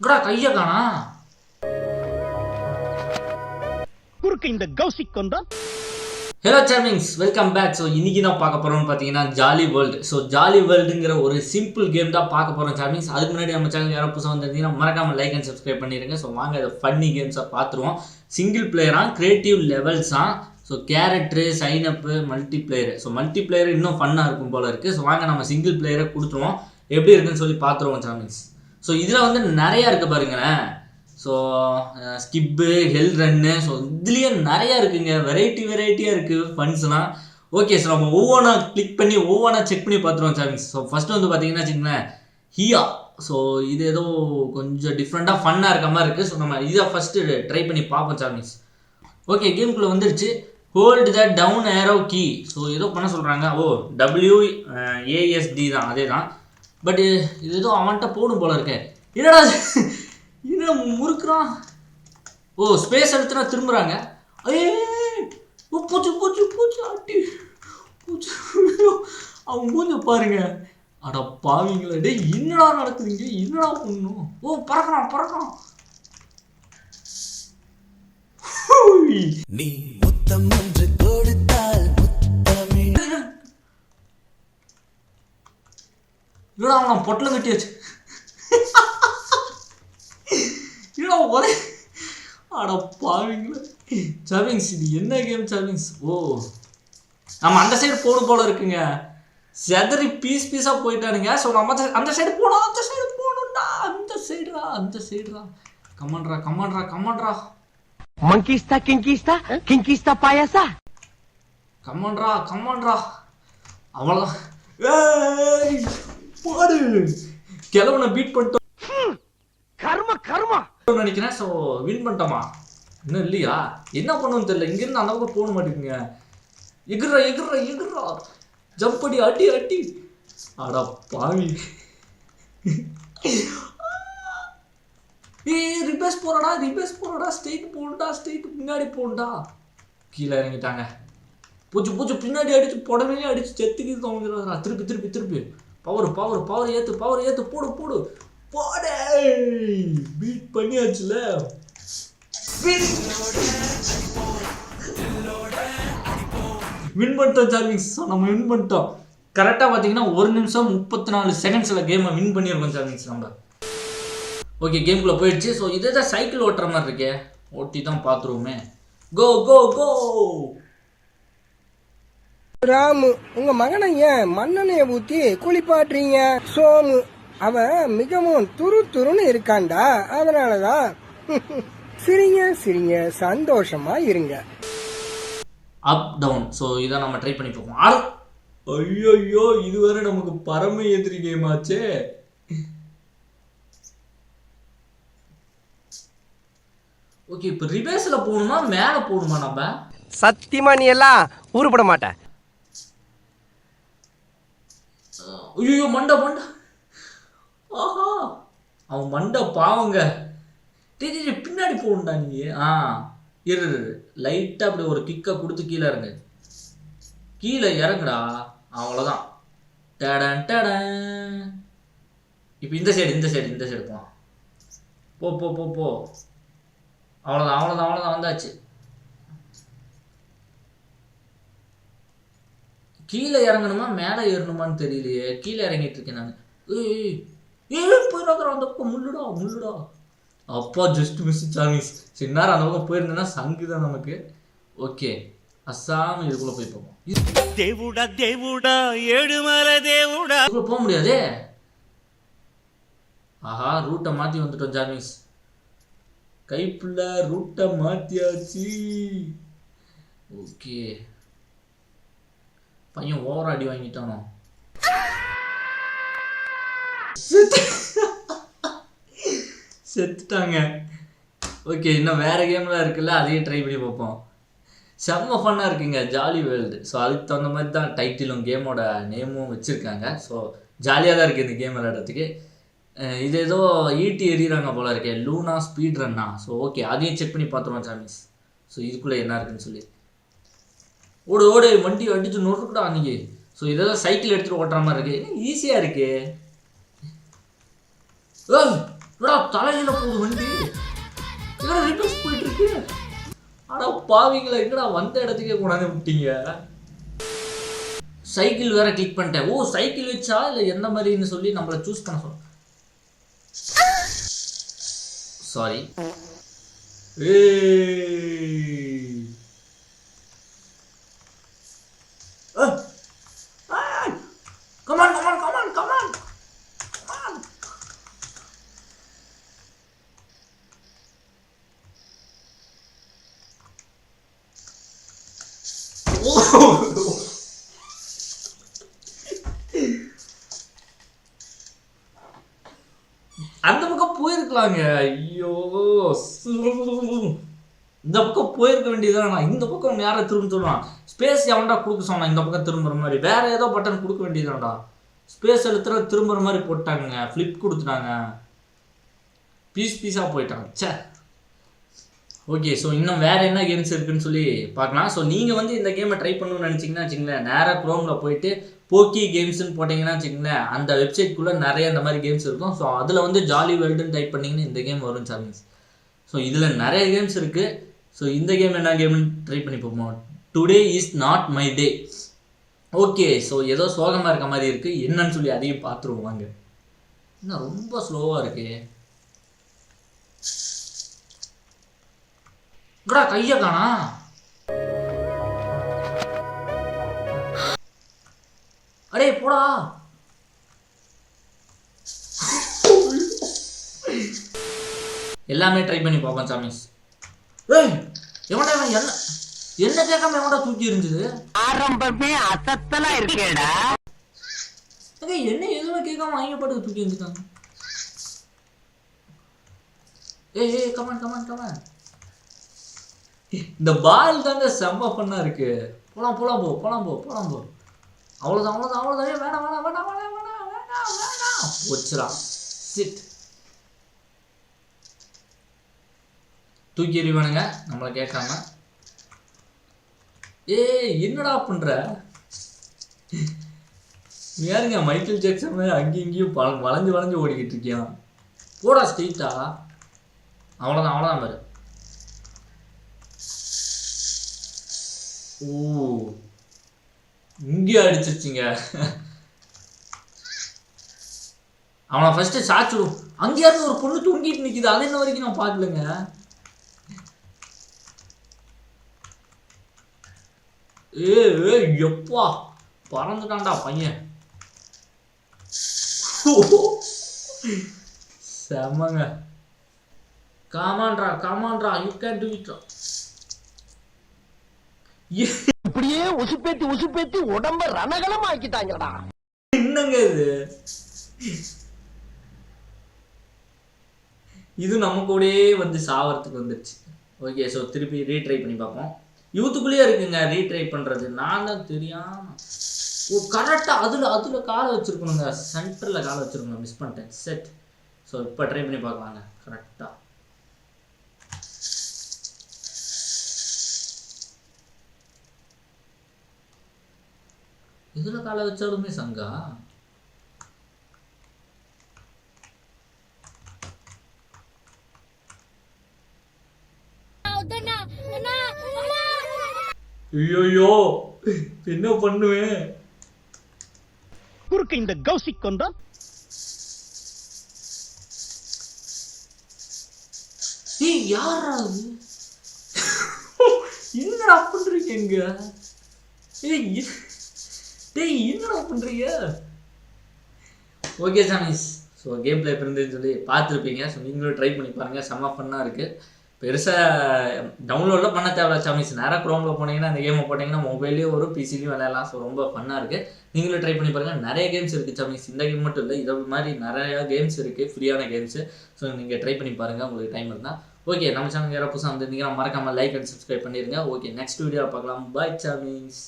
இங்கடா கைய காணா. குறுக்கு இந்த கௌசிக் கொண்டா? ஹலோ சாமிங்ஸ் வெல்கம் பேக் ஸோ இன்னைக்கு நான் பார்க்க போறோம்னு பார்த்தீங்கன்னா ஜாலி வேர்ல்டு ஸோ ஜாலி வேர்ல்டுங்கிற ஒரு சிம்பிள் கேம் தான் பார்க்க போறோம் சாமிங்ஸ் அதுக்கு முன்னாடி நம்ம சேனல் யாரோ புதுசாக வந்திருந்தீங்கன்னா மறக்காம லைக் அண்ட் சப்ஸ்கிரைப் பண்ணிடுங்க ஸோ வாங்க இதை ஃபன்னி கேம்ஸாக பார்த்துருவோம். சிங்கிள் பிளேயரா கிரியேட்டிவ் லெவல்ஸா so character சைனப்பு multi player so multi player இன்னும் ஃபன்னாக இருக்கும் போல இருக்குது ஸோ வாங்க நம்ம சிங்கிள் பிளேயரை கொடுத்துருவோம். எப்படி இருக்குன்னு சொல்லி பார்த்துருவோம் சாமிங்ஸ் ஸோ இதில் வந்து நிறையா இருக்குது பாருங்களேன். So skip hell run so இதுலேயே நிறையா இருக்குங்க. வெரைட்டி வெரைட்டியாக இருக்குது ஃபண்ட்ஸ்லாம் ஓகே சார் நம்ம ஒவ்வொன்றா கிளிக் பண்ணி ஒவ்வொன்றா செக் பண்ணி பார்த்துருவோம் சார். ஸோ ஃபஸ்ட்டு வந்து பார்த்தீங்கன்னா வச்சுக்கோங்களேன் ஹியா ஸோ இது ஏதோ கொஞ்சம் டிஃப்ரெண்ட்டாக ஃபன்னாக இருக்க மாதிரி இருக்குது ஸோ நம்ம இதை ஃபஸ்ட்டு ட்ரை பண்ணி பார்ப்போம் சார் மீன்ஸ் ஓகே கேம்குள்ளே வந்துருச்சு. Hold the down arrow key so ஏதோ பண்ண சொல்கிறாங்க ஓ டபிள்யூ ஏஎஸ்டி தான் அதே தான் பட் uh, இது ஏதோ அவன்கிட்ட போடும் போல இருக்கேன் என்னடா என்ன முறுக்குறான்? ஓ ஸ்பேஸ் எடுத்துனா திரும்புகிறாங்க ஐயே ஓ, பூச்சி பூச்சி பூச்சி அட்டி பூச்சி. அவங்க மூஞ்ச பாருங்க. அட பாவிங்களா. டேய் என்னடா நடக்குதுங்க? என்னடா பண்ணும்? ஓ பறக்கிறான் பறக்கிறான். நீ முத்தம் ஒன்று கொடுத்தால் இல்லடா அவன் பொட்டில் கட்டியாச்சு இல்லடா ஒரே ஆடா பாவிங்களா. சவிங்ஸ் இது என்ன கேம் சவிங்ஸ் ஓ நம்ம அந்த சைடு போடு போல இருக்குங்க. செதறி பீஸ் பீஸாக போயிட்டானுங்க. ஸோ நம்ம அந்த சைடு போனோம் அந்த சைடு போகணும்டா. அந்த சைடுடா அந்த சைடுடா கமான்ரா கமான்ரா கமான்ரா மங்கிஸ்தா கிங்கிஸ்தா கிங்கிஸ்தா பாயாசா? கமான்ரா கமான்ரா அவ்வளோதான் ஏய்! பாடு கிழவனை பீட் பண்ணிட்டோம். கர்ம கர்மா. நினைக்கிறேன் ஸோ வின் பண்ணிட்டோமா? இன்னும் இல்லையா? என்ன பண்ணுன்னு தெரியல. இங்கிருந்து அந்த பக்கம் போக மாட்டேங்குங்க எகுறா எகுறா எகுறா. ஜம்ப் அடி அடி அடி. அடா பாவி. ஏய் ரிபேஸ் போறடா ரிபேஸ் போறடா. ஸ்டேட் போண்டா ஸ்டேட் பின்னாடி போண்டா கீழே இறங்கிட்டாங்க. பூச்சி பூச்சி பின்னாடி அடிச்சு புடனே அடிச்சு செத்துக்கு தொலைஞ்சிடா திருப்பி திருப்பி திருப்பி. பவர் பவர் பவர் ஏத்து பவர் ஏத்து போடு போடு. போடு. பீட் பண்ணியாச்சுல. வின் பண்ணிட்டோம் சார்மிங்ஸ் நம்ம வின் பண்ணிட்டோம் கரெக்டாக பார்த்தீங்கன்னா ஒரு நிமிஷம் முப்பத்தி நாலு செகண்ட்ஸில் கேமை வின் பண்ணியிருக்கோம் சார்மிங்ஸ் நம்ம. ஓகே கேம்குள்ளே போயிடுச்சு. ஸோ இதே தான் சைக்கிள் ஓட்டுற மாதிரி இருக்கே. ஓட்டி தான் பார்த்துருவோமே கோ கோ கோ ராமு உங்க மகனை ஏன் மண்ணெண்ணெய ஊத்தி குளிப்பாட்டுறீங்க? சோமு அவன் மிகவும் துரு துருன்னு இருக்கான்டா அதனாலதான் சிரிங்க சிரிங்க சந்தோஷமா இருங்க. அப் டவுன் ஸோ இதை நம்ம ட்ரை பண்ணி பார்ப்போம் ஆறு. ஐயோ இது வேற நமக்கு பரம எதிரி கேம் ஆச்சே. ஓகே இப்போ ரிவேர்ஸில் போகணுமா மேலே போகணுமா நம்ம? சத்தியமா நீ எல்லாம் உருப்பட மாட்ட. ஐயோ மண்டை மண்டை. ஆஹா. அவன் மண்டை பாவங்க. டேய் பின்னாடி போகணுண்டா நீ. ஆ இரு லைட்டாக அப்படி ஒரு கிக்கை கொடுத்து கீழே இறங்கு. கீழே இறங்குடா. அவ்வளோதான் டேடன் டேடன். இப்போ இந்த சைடு இந்த சைடு இந்த சைடு போலாம். போ போ போ போ. அவ்வளோதான் அவ்வளோதான் அவ்வளோதான் வந்தாச்சு. கீழே இறங்கணுமா? மேலே ஏறணுமான்னு தெரியலையே. கீழே இறங்கிட்டு இருக்கேன் நான். ஏய் போயிடாதரா அந்த பக்கம் முள்ளுடா முள்ளுடா. அப்பா ஜஸ்ட் மிஸ் சாமிஸ் சின்னார் அந்த பக்கம் போயிருந்தேன்னா சங்கு தான் நமக்கு. ஓகே அசாம் இதுக்குள்ள போய் பார்ப்போம். தேவுடா தேவுடா ஏழுமலை தேவுடா. போக முடியாதே. ஆஹா ரூட்டை மாற்றி வந்துட்டோம் ஜாமிஸ் கைப்புள்ள ரூட்டை மாற்றியாச்சு ஓகே. பையன் ஓவர் அடி வாங்கிட்டானோ? செத்துட்டாங்க. ஓகே இன்னும் வேறு கேம்லாம் இருக்குல்ல அதையும் ட்ரை பண்ணி பார்ப்போம். செம்ம ஃபன்னாக இருக்குங்க ஜாலி வேர்ல்டு ஸோ அதுக்கு தகுந்த மாதிரி தான் டைட்டிலும் கேமோட நேமும் வச்சுருக்காங்க. ஸோ ஜாலியாக தான் இருக்குது இந்த கேம் விளையாடுறதுக்கு. இது ஏதோ ஈட்டி எறிகிறாங்க போல இருக்கே லூனா ஸ்பீட் ரன்னா ஸோ ஓகே அதையும் செக் பண்ணி பார்த்துருவோம் சாமிஸ் ஸோ இதுக்குள்ளே என்ன இருக்குன்னு சொல்லி. ஓடு ஓடு வண்டி அடித்து நொறுக்குடா அன்னைக்கு. ஸோ இதெல்லாம் சைக்கிள் எடுத்துகிட்டு ஓட்டுற மாதிரி இருக்கு. ஈஸியாக இருக்கு? ஏடா என்னடா தலையில போகுது வண்டி? என்னடா ரிவர்ஸ் போயிட்டுருக்கு? ஆனால் பாவிங்களா எங்கடா வந்த இடத்துக்கே கொண்டாந்து விட்டீங்க? சைக்கிள் வேற கிளிக் பண்ணிட்டேன். ஓ சைக்கிள் வச்சா? இல்லை எந்த மாதிரின்னு சொல்லி நம்மளை சூஸ் பண்ண சொல்ல sorry come on come on come on come on come on ஓ அந்த பக்கம் போயிருக்கலாங்க. ஐயோ. இந்த பக்கம் போயிருக்க வேண்டியதுதானா இந்த பக்கம் யாரை திரும்ப சொல்லுவான். ஸ்பேஸ் எவன்டா கொடுக்க சொன்னான் இந்த பக்கம் திரும்புற மாதிரி? வேற ஏதோ பட்டன் கொடுக்க வேண்டியதுதான்டா. ஸ்பேஸ் எழுத்துற திரும்புற மாதிரி போட்டாங்க. ஃப்ளிப் கொடுத்துட்டாங்க. பீஸ் பீஸாக போயிட்டாங்க. ச்சே. ஓகே ஸோ இன்னும் வேறு என்ன கேம்ஸ் இருக்குன்னு சொல்லி பார்க்கலாம். ஸோ நீங்கள் வந்து இந்த கேமை ட்ரை பண்ணணும்னு நினச்சிங்கன்னா வச்சுங்களேன் நேராக க்ரோமில் போயிட்டு போக்கி கேம்ஸ்னு போட்டிங்கன்னா வச்சுங்களேன் அந்த வெப்சைட்குள்ளே நிறைய இந்த மாதிரி கேம்ஸ் இருக்கும். ஸோ அதில் வந்து ஜாலி வேர்ல்டுன்னு டைப் பண்ணிங்கன்னா இந்த கேம் வரும் சார்மிஸ் ஸோ இதில் நிறைய கேம்ஸ் இருக்குது ஸோ இந்த கேம் என்ன கேம்னு ட்ரை பண்ணி பார்ப்போம். Today is not my day okay so ஏதோ சோகமாக இருக்க மாதிரி இருக்குது என்னன்னு சொல்லி அதையும் பார்த்துருவோம் வாங்க. என்ன ரொம்ப ஸ்லோவாக இருக்கு. இங்கடா கையை காணா? அடே போடா. எல்லாமே ட்ரை பண்ணி பார்ப்போம் சாமிஸ் ஏய் எவன்டா என்ன? என்ன கேட்காம எவன்டா தூக்கி இருந்தது ஆரம்பமே அசத்தலா இருக்கேடா. என்ன எதுவுமே கேட்காம அவங்க பாட்டுக்கு தூக்கி இருந்துட்டாங்க ஏய் ஏய் கமான் கமான் கமான் இந்த பால் தாங்க செம்ம பண்ணா இருக்கு. போலாம் போலாம் போ போலாம் போ போலாம் போ. அவ்வளோதான் அவ்வளோதான் அவ்வளோதான் வேணாம் வேணாம் வேணாம் வேணாம் வேணாம் வேணாம் வேணாம். போச்சுடா. சிட் தூக்கி எறிவானுங்க நம்மளை கேட்காம. ஏய் என்னடா பண்ற? யாருங்க? மைக்கேல் ஜாக்சன் மாதிரி அங்கேயும் இங்கேயும் பல வளைஞ்சு வளைஞ்சு ஓடிக்கிட்டு இருக்கியான் போடா ஸ்ட்ரெயிட்டா அவ்வளோதான் அவ்வளோதான் பாரு. ஓ இங்கே அடிச்சிருச்சிங்க. அவனை ஃபஸ்ட்டு சாச்சுடும் அங்கேயாவது ஒரு பொண்ணு தூங்கிட்டு நிற்கிது அது என்ன வரைக்கும் நான் பார்க்கலங்க. ஏ ஏ எப்பா? பறந்துட்டான்டா பையன். செமங்க. காமான்டா காமான்டா யூ கேன் டு இட் இப்படியே உசுப்பேத்தி உசுப்பேத்தி உடம்ப ரணகலம் ஆக்கிட்டாங்கடா என்னங்க இது? இது நம்ம கூடயே வந்து சாவறதுக்கு வந்துருச்சு. ஓகே ஸோ திருப்பி ரீட்ரை பண்ணி பார்ப்போம். யூத்துக்குள்ளேயே இருக்குங்க ரீட்ரை பண்ணுறது நான் தான் தெரியாம. ஓ கரெக்டாக அதில் அதில் காலை வச்சுருக்கணுங்க. சென்டரில் காலை வச்சுருக்கணும் மிஸ் பண்ணிட்டேன். செட் ஸோ இப்போ ட்ரை பண்ணி பார்க்கலாங்க. கரெக்டாக இதில் காலை வச்சாலுமே சங்கா? ஐயோயோ என்ன பண்ணுவேன்? குறுக்க இந்த கௌசிக் கொண்டா? ஏய் யாரா அது என்னடா பண்றீங்க இங்க? ஏய் டேய் என்னடா பண்றீங்க? ஓகே சாமிஸ் ஸோ கேம் பிளே இருந்துன்னு சொல்லி பார்த்துருப்பீங்க. ஸோ நீங்களும் ட்ரை பண்ணி பாருங்க. செம்ம ஃபன்னாக இருக்குது பெருசாக டவுன்லோடில் பண்ண தேவையில்ல சாமிஸ் நேராக குரோமில் போனீங்கன்னா அந்த கேமை போட்டிங்கன்னா மொபைல்லேயும் வரும் பிசிலையும் விளையாடலாம். ஸோ ரொம்ப ஃபன்னாக இருக்குது நீங்களும் ட்ரை பண்ணி பாருங்கள் நிறைய கேம்ஸ் இருக்குது சாமிஸ் இந்த கேம் மட்டும் இல்லை இதை மாதிரி நிறையா கேம்ஸ் இருக்குது ஃப்ரீயான கேம்ஸு ஸோ நீங்கள் ட்ரை பண்ணி பாருங்கள் உங்களுக்கு டைம் இருந்தால் ஓகே நம்ம சேனல் யாராவது புதுசாக வந்துருந்தீங்கன்னா மறக்காமல் லைக் அண்ட் சப்ஸ்கிரைப் பண்ணிடுங்க ஓகே நெக்ஸ்ட் வீடியோவில் பார்க்கலாம். பாய் சாமிஸ்